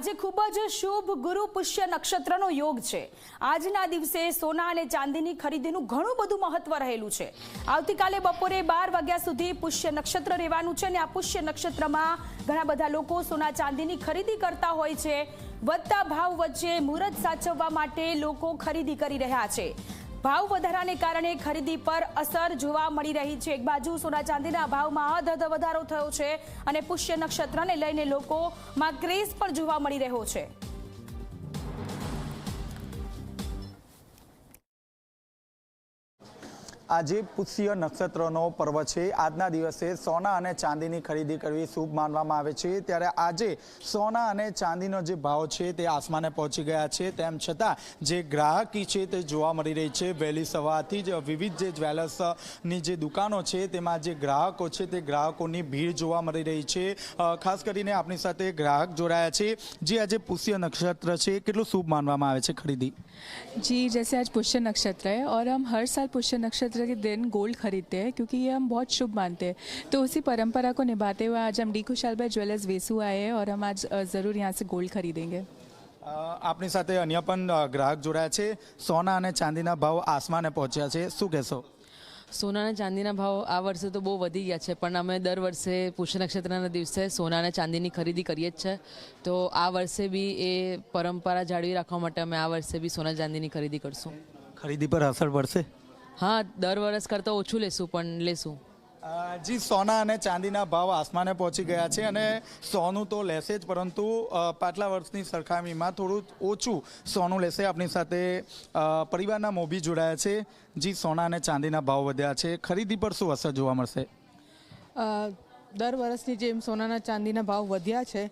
આજે ખૂબ જ શુભ ગુરુ પુષ્ય નક્ષત્રનો યોગ છે. આજના દિવસે સોના અને ચાંદીની ખરીદીનું ઘણું બધું મહત્વ રહેલું છે. આવતીકાલે બપોરે બાર વાગ્યા સુધી પુષ્ય નક્ષત્ર રહેવાનું છે અને આ પુષ્ય નક્ષત્રમાં ઘણા બધા લોકો સોના ચાંદીની ખરીદી કરતા હોય છે. વધતા ભાવ વચ્ચે મુહૂર્ત સાચવવા માટે લોકો ખરીદી કરી રહ્યા છે. ભાવ વધારાને કારણે ખરીદી પર અસર જોવા મળી રહી છે. એક બાજુ સોના ચાંદીના ભાવમાં અધધ વધારો થયો છે અને પુષ્ય નક્ષત્રને લઈને લોકોમાં ક્રેઝ પણ જોવા મળી રહ્યો છે. આજે પુષ્ય નક્ષત્રનો પર્વ છે આજના દિવસે સોના અને ચાંદીની ખરીદી કરવી શુભ માનવામાં આવે છે ત્યારે આજે સોના અને ચાંદીનો જે ભાવ છે તે આસમાને પહોંચી ગયા છે તેમ છતાં જે ગ્રાહકી છે તે જોવા મળી રહી છે વહેલી સવારથી જ વિવિધ જે જ્વેલર્સની જે દુકાનો છે તેમાં જે ગ્રાહકો છે તે ગ્રાહકોની ભીડ જોવા મળી રહી છે અ, ખાસ કરીને આપણી સાથે ગ્રાહક જોડાયા છે જે આજે પુષ્ય નક્ષત્ર છે કેટલું શુભ માનવામાં આવે છે ખરીદી जी जैसे आज पुष्य नक्षत्र है और हम हर साल पुष्य नक्षत्र के दिन गोल्ड खरीदते हैं क्योंकि ये हम बहुत शुभ मानते हैं तो उसी परंपरा को निभाते हुए आज हम डी खुशाल भाई ज्वेलर्स वेसू आए हैं और हम आज अ, ज़रूर यहाँ से गोल्ड खरीदेंगे અ, આપણી સાથે અન્ય પણ અ, ગ્રાહક જોડાયા છે સોના અને ચાંદીના ભાવ આસમાને પહોંચ્યા છે શું કહેશો સોના અને ચાંદીના ભાવ આ વર્ષે તો બહુ વધી ગયા છે પણ અમે દર વર્ષે પુષ્ય નક્ષત્રના દિવસે સોના અને ચાંદીની ખરીદી કરીએ જ છે તો આ વર્ષે બી એ પરંપરા જાળવી રાખવા માટે અમે આ વર્ષે બી સોના ચાંદીની ખરીદી કરશું ખરીદી પર અસર પડશે હા દર વર્ષ કરતાં ઓછું લેશું પણ લેશું. જી સોના અને ચાંદીના ભાવ આસમાને પહોંચી ગયા છે અને સોનું તો લેશે જ પરંતુ પાછલા વર્ષની સરખામણીમાં થોડું ઓછું સોનું લેશે. આપણી સાથે પરિવારના મોભી જોડાયા છે. જી સોના અને ચાંદીના ભાવ વધ્યા છે. ખરીદી પર શું અસર જોવા મળશે? દર વર્ષની જેમ સોનાના ચાંદીના ભાવ વધ્યા છે.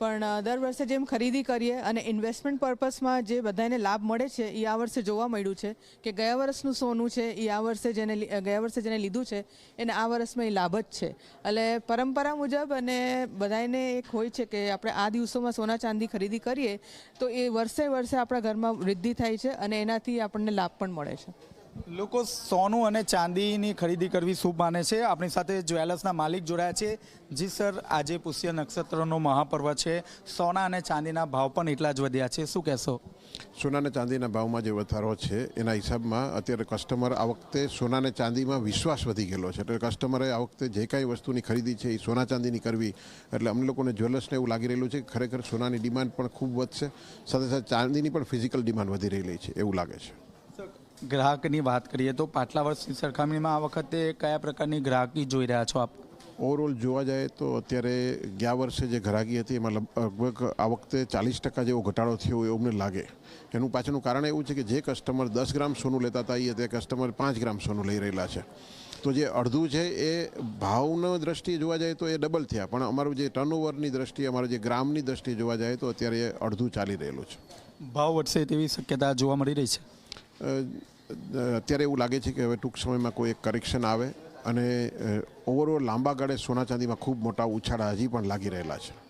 પણ દર વર્ષે જેમ ખરીદી કરીએ અને ઇન્વેસ્ટમેન્ટ પર્પસમાં જે બધાને લાભ મળે છે એ આ વર્ષે જોવા મળ્યું છે કે ગયા વર્ષનું સોનું છે એ આ વર્ષે જેને ગયા વર્ષે જેને લીધું છે, એને આ વર્ષમાં એ લાભ જ છે. એટલે પરંપરા મુજબ અને બધાને એક હોય છે કે આપણે આ દિવસોમાં સોના ચાંદી ખરીદી કરીએ, તો એ વર્ષે વર્ષે આપણા ઘરમાં વૃદ્ધિ થાય છે અને એનાથી આપણને લાભ પણ મળે છે. લોકો સોનું અને ચાંદીની ખરીદી કરવી શુભ માને છે. આપણી સાથે જ્વેલર્સના માલિક જોડાયા છે. જી સર, આજે પુષ્ય નક્ષત્રનો મહાપર્વ છે. સોના અને ચાંદીના ભાવ પણ એટલા જ વધ્યા છે. શું કહેશો? સોના અને ચાંદીના ભાવમાં જે વધારો છે, એના હિસાબમાં અત્યારે કસ્ટમર આ વખતે સોના અને ચાંદીમાં વિશ્વાસ વધી ગયેલો છે. એટલે કસ્ટમરે આ વખતે જે કાંઈ વસ્તુની ખરીદી છે, એ સોના ચાંદીની કરવી. એટલે અમને લોકોને જ્વેલર્સને એવું લાગી રહેલું છે કે ખરેખર સોનાની ડિમાન્ડ પણ ખૂબ વધશે. સાથે સાથે ચાંદીની પણ ફિઝિકલ ડિમાન્ડ વધી રહેલી છે, એવું લાગે છે. ગ્રાહકની વાત કરીએ તો પાછલા વર્ષની સરખામણીમાં આ વખતે કયા પ્રકારની ગ્રાહકી જોઈ રહ્યા છો આપ? ઓવરઓલ જોવા જાય તો અત્યારે ગયા વર્ષે જે ઘરાકી હતી એમાં લગભગ આ વખતે ચાલીસ ટકા જેવો ઘટાડો થયો એવું અમને લાગે. એનું પાછળનું કારણ એવું છે કે જે કસ્ટમર દસ ગ્રામ સોનું લેતા હતા એ અત્યારે કસ્ટમર પાંચ ગ્રામ સોનું લઈ રહેલા છે. તો જે અડધું છે એ ભાવનો દ્રષ્ટિએ જોવા જાય તો એ ડબલ થયા. પણ અમારું જે ટર્નઓવરની દ્રષ્ટિએ અમારું જે ગ્રામની દ્રષ્ટિએ જોવા જાય તો અત્યારે અડધું ચાલી રહેલું છે. ભાવ વધશે તેવી શક્યતા જોવા મળી રહી છે? અત્યારે એવું લાગે છે કે હવે ટૂંક સમયમાં કોઈ એક કરેક્શન આવે અને ઓવરઓલ લાંબા ગાળે સોના ચાંદીમાં ખૂબ મોટા ઉછાળા હજી પણ લાગી રહેલા છે.